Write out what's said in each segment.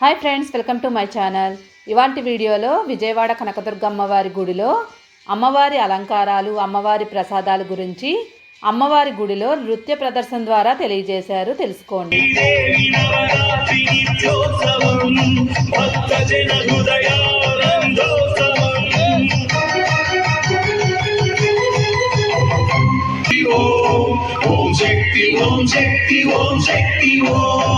Hi friends welcome to my channel. ఇవాంటి వీడియోలో విజయవాడ కనకదుర్గమ్మ వారి గుడిలో అమ్మవారి అలంకారాలు అమ్మవారి ప్రసాదాల గురించి అమ్మవారి గుడిలో నృత్య ప్రదర్శన ద్వారా తెలియజేశారు. తెలుసుకోండి. ఓం శక్తి ఓం శక్తి ఓం శక్తి ఓం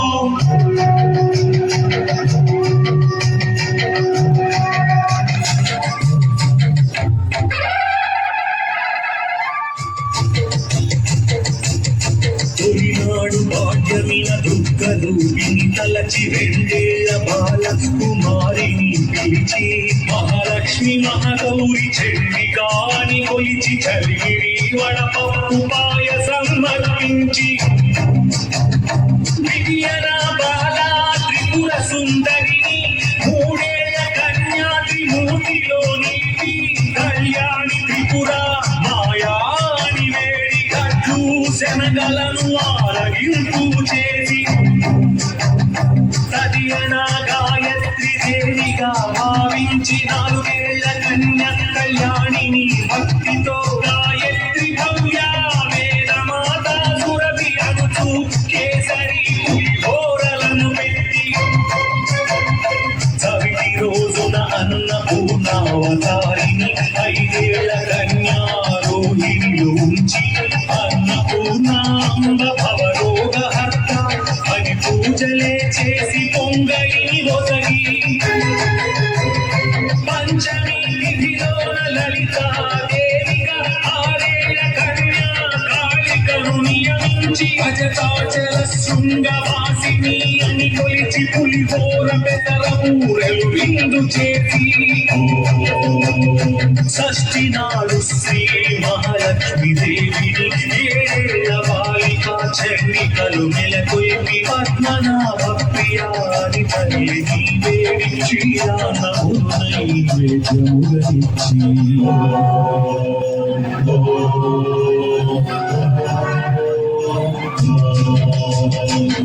విని తలచి రెండేళ్ళ బాల కుమారిని పిలిచి మహాలక్ష్మి మహాగౌరి చెల్లి కాని కొలిచి చలిగిరి వడపప్పు పాయసం సమర్పించి పంచలే చేసి పొంగలిని ఒసగి పంచమి తిథిలోన లలితా దేవిగా ఆరేళ్ళ కన్యా కాళికను నియమించి అజతాచల శృంగవాసిని అని కొలిచి పులిహోర పెదల ఊరెలు విందు చేసి. షష్ఠి నాడు శ్రీ మహాలక్ష్మి దేవిని ఏడేళ్ళ బాలిక చండికలు పద్మనాభ ప్రియాని తల్లి వేడి శ్రీరామ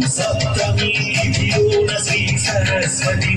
సప్తమి శ్రీ సరస్వతి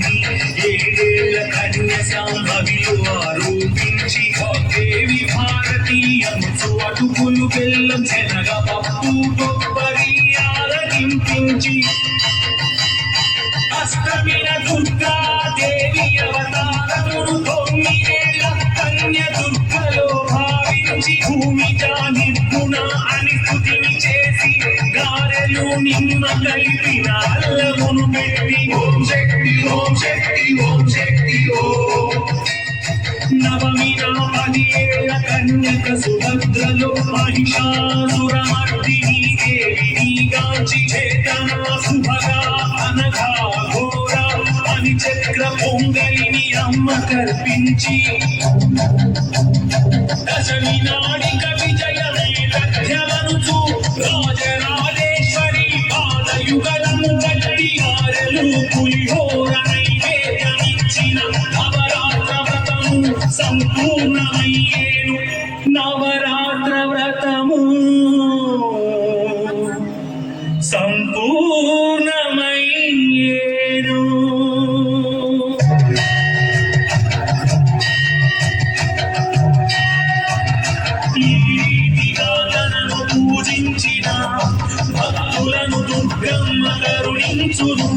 అష్టమిన దుర్గా దేవి అవతారమును తొమ్మిదేళ్ళ కన్య దుర్గలో భావించి భూమిక నిర్గుణ అని స్థుతిని చేసి గారెలు నిమ్మ కలిపిన అల్లమును పెట్టి ఓం శక్తి ఓం శక్తి ఓం శక్తి ఓం. నవమి పది ఏళ్ళ కన్యక సుభద్రలో మహిషాసురమర్దిని దేవిని గాంచి అని చక్ర పొంగలిని అమ్మ కల్పించి దశమి నాడిక సంపూర్ణమయ్యేను ఈ రీతిగా తనను పూజించిన భక్తులను దుర్గమ్మ కరుణించును.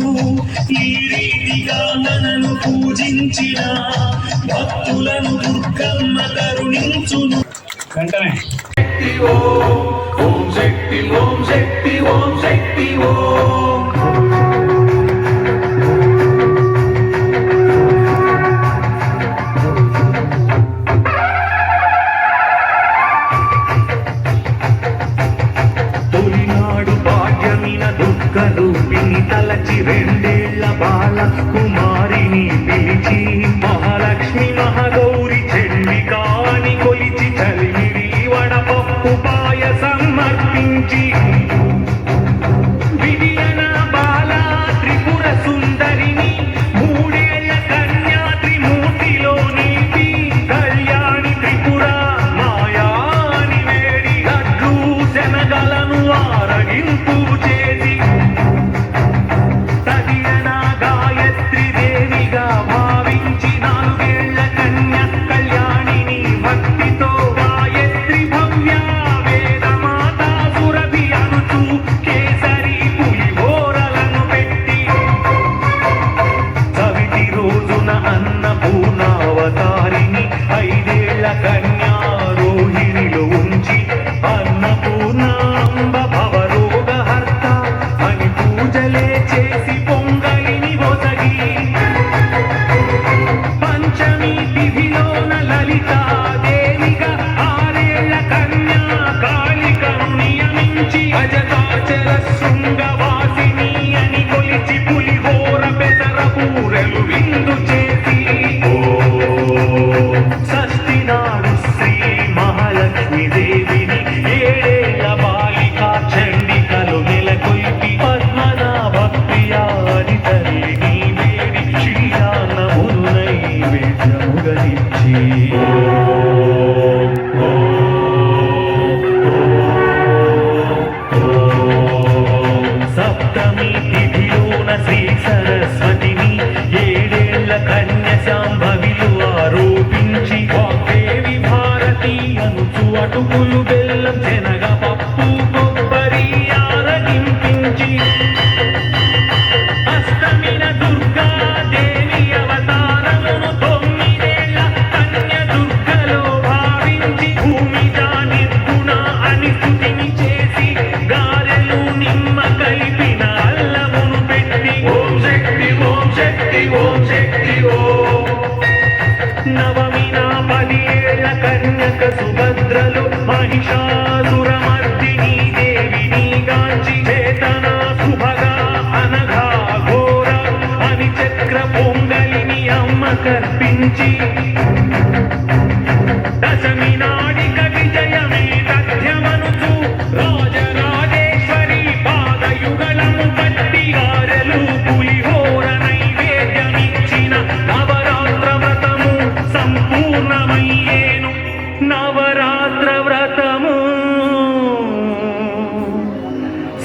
ఈ రీతిగా తనను పూజించిన భక్తులను దుర్గమ్మ కరుణించును. వెంటనే. శక్తి ఓం శక్తి ఓం శక్తి ఓం. తొలినాడు భాగ్యమిన దుఃఖ రూపిణి తలచి రెండేళ్ళ బాల కుమార్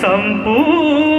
Sang.